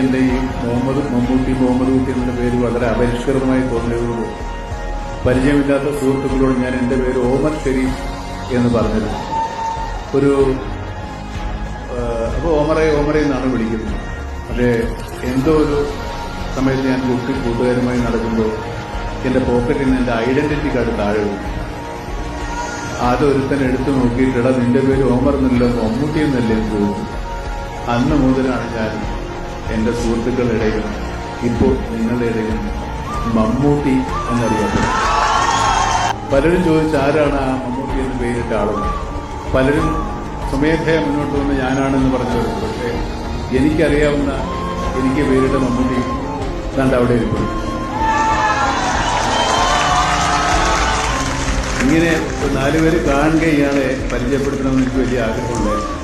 എനിക്കെന്റെ ഈ മുഹമ്മദ് മമ്മൂട്ടി മുഹമ്മദ് കുട്ടി എന്ന പേര് വളരെ അപരിഷ്കൃതമായി തോന്നിയതുകൊണ്ട് പരിചയമില്ലാത്ത സുഹൃത്തുക്കളോട് ഞാൻ എന്റെ പേര് ഓമർ ഷെരീഫ് എന്ന് പറഞ്ഞിരുന്നു ഒരു അപ്പോൾ ഓമറെ ഓമറെ എന്നാണ് വിളിക്കുന്നത്. പക്ഷേ എന്തോ ഒരു സമയത്ത് ഞാൻ കുട്ടി കൂട്ടുകാരുമായി നടക്കുമ്പോൾ എന്റെ പോക്കറ്റിൽ നിന്ന് എന്റെ ഐഡന്റിറ്റി കാർഡ് താഴെ വീണു. ആദ്യം എടുത്തു നോക്കിയിട്ട് എടാ നിന്റെ പേര് ഓമർ എന്നല്ലോ മമ്മൂട്ടി എന്നല്ലേ എന്ന് തോന്നുന്നു അന്ന് മുതലാണ് ഞാൻ എന്റെ സുഹൃത്തുക്കളുടെ ഇടയിൽ ഇപ്പോൾ നിങ്ങളുടെ ഇടയിൽ മമ്മൂട്ടി എന്നറിയപ്പെടും പലരും ചോദിച്ച ആരാണ് ആ മമ്മൂട്ടി എന്ന് പേരിട്ട ആളെന്ന് പലരും സ്വമേധയ മുന്നോട്ട് വന്ന് ഞാനാണെന്ന് പറഞ്ഞവരും പക്ഷേ എനിക്കറിയാവുന്ന എനിക്ക് പേരിട്ട മമ്മൂട്ടി കണ്ട് അവിടെ ഇരിക്കുന്നു. ഇങ്ങനെ നാലുപേര് കാണുക ഇയാളെ പരിചയപ്പെടുത്തണമെന്ന് എനിക്ക് വലിയ ആഗ്രഹമുണ്ടായിരുന്നു.